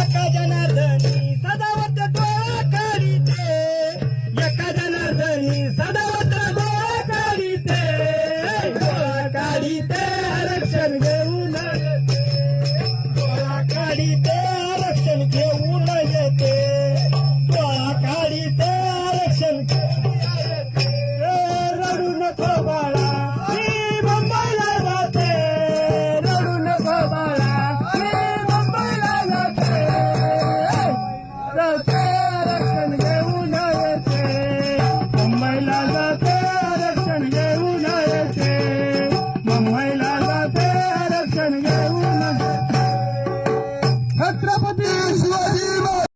एका जनार्दनी सदावत गोळा करीते एका जनार्दनी सदावत गोळा करीते गोळा करीते 十块钱一